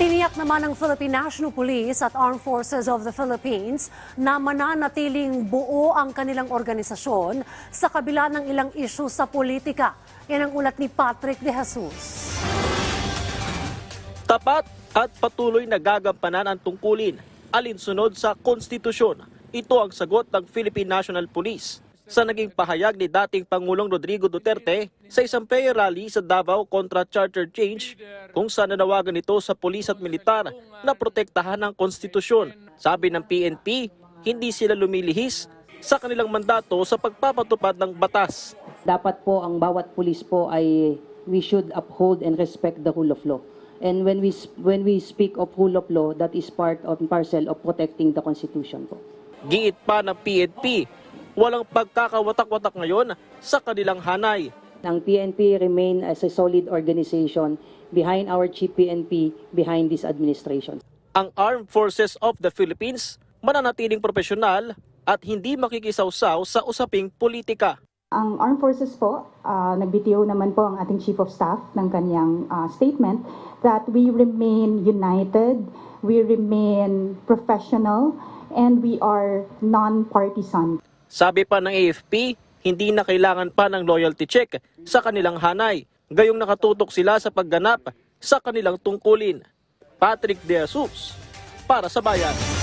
Tiniyak naman ng Philippine National Police at Armed Forces of the Philippines na mananatiling buo ang kanilang organisasyon sa kabila ng ilang isyu sa politika. Yan ang ulat ni Patrick De Jesus. Tapat at patuloy na gagampanan ang tungkulin alinsunod sa konstitusyon. Ito ang sagot ng Philippine National Police sa naging pahayag ni dating Pangulong Rodrigo Duterte sa isang prayer rally sa Davao kontra charter change kung saan nanawagan ito sa pulis at militar na protektahan ang konstitusyon. Sabi ng PNP, hindi sila lumilihis sa kanilang mandato sa pagpapatupad ng batas. dapat po ang bawat pulis po ay we should uphold and respect the rule of law. And when we when we speak of rule of law, that is part of parcel of protecting the constitution po. Giit pa ng PNP, walang pagkakawatak-watak ngayon sa kanilang hanay. Ang PNP remain as a solid organization behind our chief PNP, behind this administration. Ang Armed Forces of the Philippines mananatiling profesional at hindi makikisawsaw sa usaping politika. Ang Armed Forces po, ah, nagbitiw naman po ang ating Chief of Staff ng kanyang ah, statement that we remain united, we remain professional, and we are non-partisan. Sabi pa ng AFP, hindi na kailangan pa ng loyalty check sa kanilang hanay. Gayong nakatutok sila sa pagganap sa kanilang tungkulin. Patrick De Jesus, para sa bayan.